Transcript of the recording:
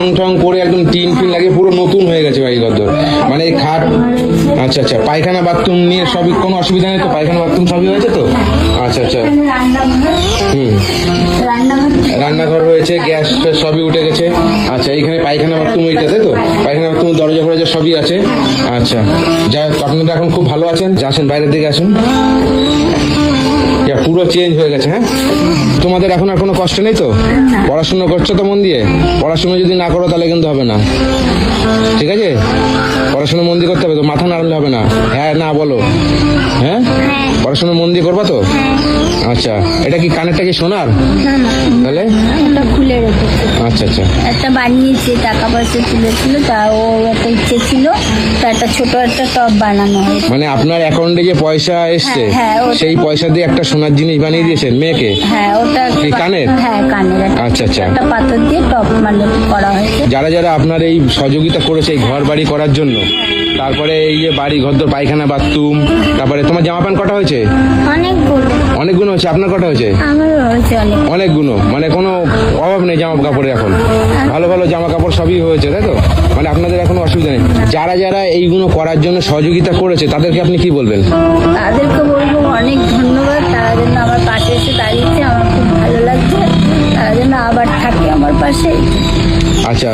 রং টং করে একদম টিন ফিন লাগিয়ে পুরো নতুন হয়ে গেছে বাড়ি ঘর মানে এই খাট আচ্ছা আচ্ছা পায়খানা বাথরুম নিয়ে সবই কোনো অসুবিধা নেই তো? পায়খানা বাথরুম সবই হয়েছে তো? আচ্ছা আচ্ছা। হুম। রান্নাঘর রয়েছে, গ্যাস সবই উঠে গেছে। আচ্ছা এইখানে পায়খানা বাথরুম ওইটা তাই তো? পায়খানা বাথরুম, দরজা ফরজা সবই আছে? আচ্ছা যা আপনারা এখন খুব ভালো আছেন। যা আসেন বাইরের দিকে আসুন। পুরো চেঞ্জ হয়ে গেছে হ্যাঁ? তোমাদের এখন আর কোনো কষ্ট নেই তো? পড়াশুনো করছ তো মন দিয়ে? পড়াশুনো যদি না করো তাহলে কিন্তু হবে না। ঠিক আছে? পড়াশুনো মন দিয়ে করতে হবে তো মাথা নাড়লে হবে না। হ্যাঁ না বলো। হ্যাঁ? পড়াশুনো মন দিয়ে করবা তো? আচ্ছা এটা কি কানেরটা কি সোনার? তাহলে? খুলে রেখেছে আচ্ছা আচ্ছা। একটা বানিয়েছে টাকা পয়সা তুলেছিল তা ও একটা ইচ্ছে ছিল তা একটা ছোট একটা টপ বানানো হয়েছে মানে আপনার অ্যাকাউন্টে যে পয়সা এসছে? হ্যাঁ, হ্যাঁ, ওটা- সেই পয়সা দিয়ে একটা সোনার জিনিস বানিয়ে দিয়েছেন মেয়েকে? হ্যাঁ ওটা কানের? হ্যাঁ কানের। একটা- আচ্ছা, আচ্ছা। একটা পাথর দিয়ে টপ মানে করা হয়েছে। যারা যারা আপনার এই সহযোগিতা করেছে এই ঘর বাড়ি করার জন্য তারপরে এই যে বাড়ি ঘর দর পায়খানা বাথরুম তারপরে তোমার জামা প্যান্ট কটা হয়েছে? অনেকগুলো। অনেকগুলো হয়েছে আপনার কটা হয়েছে অনেক। অনেকগুলো মানে কোনো অভাব নেই জামা কাপড়ের এখন। ভালো ভালো জামা কাপড় সবই হয়েছে তাই তো? মানে আপনাদের এখন অসুবিধা নেই। যারা যারা এইগুলো করার জন্য সহযোগিতা করেছে তাদেরকে আপনি কি বলবেন? তাদেরকে বলব অনেক ধন্যবাদ। তারা যেন আমার পাশে এসে দাঁড়িয়েছে আমার খুব ভালো লাগছে। তারা যেন আবার থাকে আমার পাশে। আচ্ছা।